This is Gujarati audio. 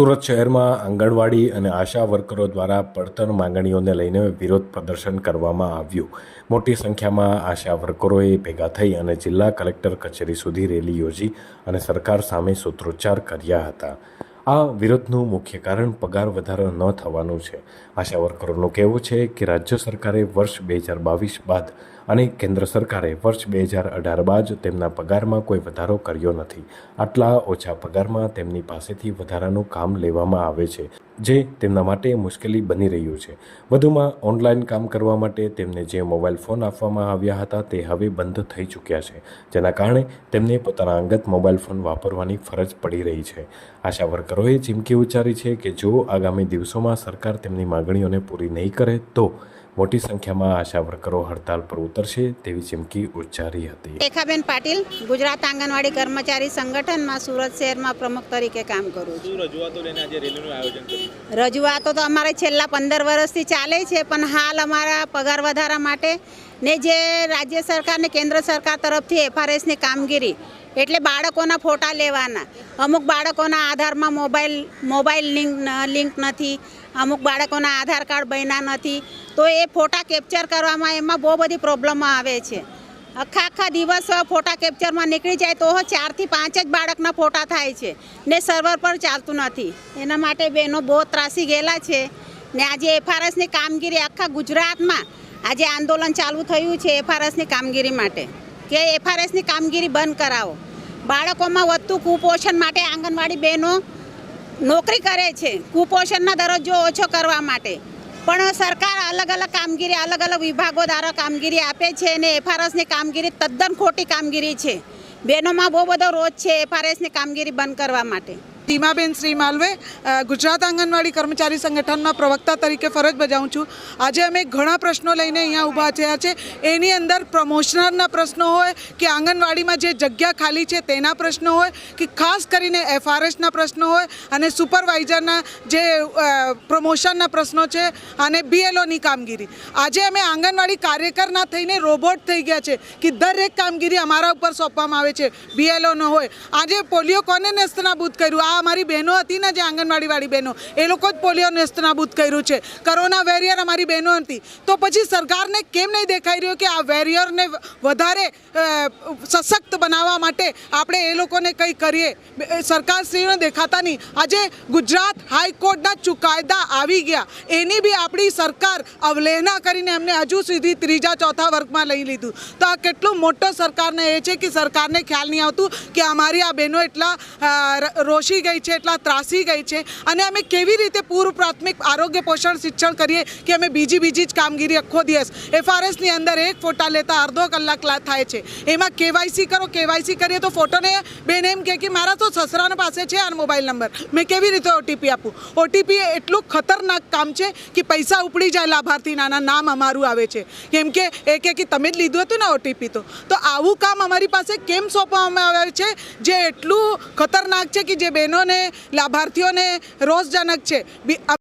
સુરત શહેરમાં આંગણવાડી અને આશા વર્કરો દ્વારા પડતર માંગણીઓને લઈને વિરોધ પ્રદર્શન કરવામાં આવ્યું. મોટી સંખ્યામાં આશા વર્કરોએ ભેગા થઈ અને જિલ્લા કલેક્ટર કચેરી સુધી રેલી યોજી અને સરકાર સામે સૂત્રોચ્ચાર કર્યા હતા. આ વિરોધનું મુખ્ય કારણ પગાર વધારો ન થવાનું છે. આશા વર્કરોનું કહેવું છે કે રાજ્ય સરકારે વર્ષ બે હજાર બાવીસ બાદ અને કેન્દ્ર સરકારે વર્ષ બે હજાર અઢાર બાદ તેમના પગારમાં કોઈ વધારો કર્યો નથી. આટલા ઓછા પગારમાં તેમની પાસેથી વધારાનું કામ લેવામાં આવે છે, જે તેમના માટે મુશ્કેલી બની રહ્યું છે. વધુમાં, ઓનલાઈન કામ કરવા માટે તેમને જે મોબાઈલ ફોન આપવામાં આવ્યા હતા તે હવે બંધ થઈ ચૂક્યા છે, જેના કારણે તેમને પોતાના અંગત મોબાઈલ ફોન વાપરવાની ફરજ પડી રહી છે. આશા વર્કરોએ ચીમકી ઉચ્ચારી છે કે જો આગામી દિવસોમાં સરકાર તેમની માગણીઓને પૂરી નહીં કરે તો મોટી સંખ્યામાં આશા વર્કરો હડતાલ પર ઉતરશે તેવી ચીમકી ઉચ્ચારી હતી. રેખાબેન પાટીલ ગુજરાત આંગણવાડી કર્મચારી સંગઠનમાં સુરત શહેરમાં પ્રમુખ તરીકે કામ કરું છું. રજૂઆતો લઈને આજે રેલીનું આયોજન કર્યું? રજૂઆતો તો અમારે છેલ્લા પંદર વર્ષથી ચાલે છે પણ હાલ અમારા પગાર વધારા માટે ને જે રાજ્ય સરકાર ને કેન્દ્ર સરકાર તરફથી એફઆરએસની કામગીરી એટલે બાળકોના ફોટા લેવાના. અમુક બાળકોના આધારમાં મોબાઈલ મોબાઈલ લિંક લિંક નથી અમુક બાળકોના આધાર કાર્ડ બન્યા નથી. તો એ ફોટા કેપ્ચર કરવામાં એમાં બહુ બધી પ્રોબ્લેમો આવે છે. આખા આખા દિવસ ફોટા કેપ્ચરમાં નીકળી જાય તો ચારથી પાંચ જ બાળકના ફોટા થાય છે ને સર્વર પર ચાલતું નથી. એના માટે બહેનો બહુ ત્રાસી ગયેલા છે ને આજે એફઆરએસની કામગીરી આખા ગુજરાતમાં આજે આંદોલન ચાલુ થયું છે એફઆરએસની કામગીરી માટે. કે એફઆરએસની કામગીરી બંધ કરાવો. બાળકોમાં વધતું કુપોષણ માટે આંગણવાડી બહેનો નોકરી કરે છે. કુપોષણનો દરજ્જો ઓછો કરવા માટે. પણ સરકાર અલગ અલગ કામગીરી, અલગ અલગ વિભાગો દ્વારા કામગીરી આપે છે અને એફઆરએસની કામગીરી તદ્દન ખોટી કામગીરી છે. બહેનોમાં બહુ બધો રોજ છે એફઆરએસની કામગીરી બંધ કરવા માટે. ટીમાબેન શ્રી માલવે ગુજરાત આંગણવાડી કર્મચારી સંગઠનના પ્રવક્તા તરીકે ફરજ બજાવું છું. આજે અમે ઘણા પ્રશ્નો લઈને અહીંયા ઊભા થયા છે. એની અંદર પ્રમોશનરના પ્રશ્નો હોય કે આંગણવાડીમાં જે જગ્યા ખાલી છે તેના પ્રશ્નો હોય કે ખાસ કરીને એફઆરએસના પ્રશ્નો હોય અને સુપરવાઇઝરના જે પ્રમોશનના પ્રશ્નો છે અને બીએલઓની કામગીરી. આજે અમે આંગણવાડી કાર્યકરના થઈને રોબોટ થઈ ગયા છે કે દરેક કામગીરી અમારા ઉપર સોંપવામાં આવે છે. બીએલઓનો હોય. આજે પોલિયો કોને નેસ્તનાબૂદ કર્યું? આ અમારી બહેનો હતી ને જે આંગણવાડીવાળી બહેનો એ લોકો જ પોલિયો નેસ્તનાબૂદ કર્યું છે. કરોના વેરિયર અમારી બહેનો હતી. તો પછી સરકારને કેમ નહીં દેખાઈ રહ્યું કે આ વેરિયરને વધારે સશક્ત બનાવવા માટે આપણે એ લોકોને કંઈ કરીએ? સરકારશ્રીને દેખાતા નહીં. આજે ગુજરાત હાઈકોર્ટના ચુકાદા આવી ગયા. એની બી આપણી સરકાર અવલેહના કરીને એમને હજુ સુધી ત્રીજા ચોથા વર્ગમાં લઈ લીધું. તો આ કેટલું મોટો સરકારને એ છે કે સરકારને ખ્યાલ નહીં આવતું કે અમારી આ બહેનો એટલા અ, ર- ગઈ છે, એટલા ત્રાસી ગઈ છે. અને અમે કેવી રીતે પૂર્વ પ્રાથમિક આરોગ્ય પોષણ શિક્ષણ કરીએ કે અમે બીજી બીજી જ કામગીરી આખો દિવસ એફઆરએસની અંદર એક ફોટા લેતા અડધો કલાક થાય છે. એમાં કેવાયસી કરો, કેવાયસી કરીએ તો ફોટોને બેન એમ કહે કે મારા તો સસરાને પાસે છે આ મોબાઈલ નંબર. મેં કેવી રીતે ઓટીપી આપું? ઓટીપી એટલું ખતરનાક કામ છે કે પૈસા ઉપડી જાય લાભાર્થીના નામ અમારું આવે છે. કેમ કે એ કે તમે જ લીધું હતું ને ઓટીપી તો. તો આવું કામ અમારી પાસે કેમ સોંપવામાં આવે છે? જે એટલું ખતરનાક છે કે જે બહેનોને લાભાર્થીઓને રોષજનક છે.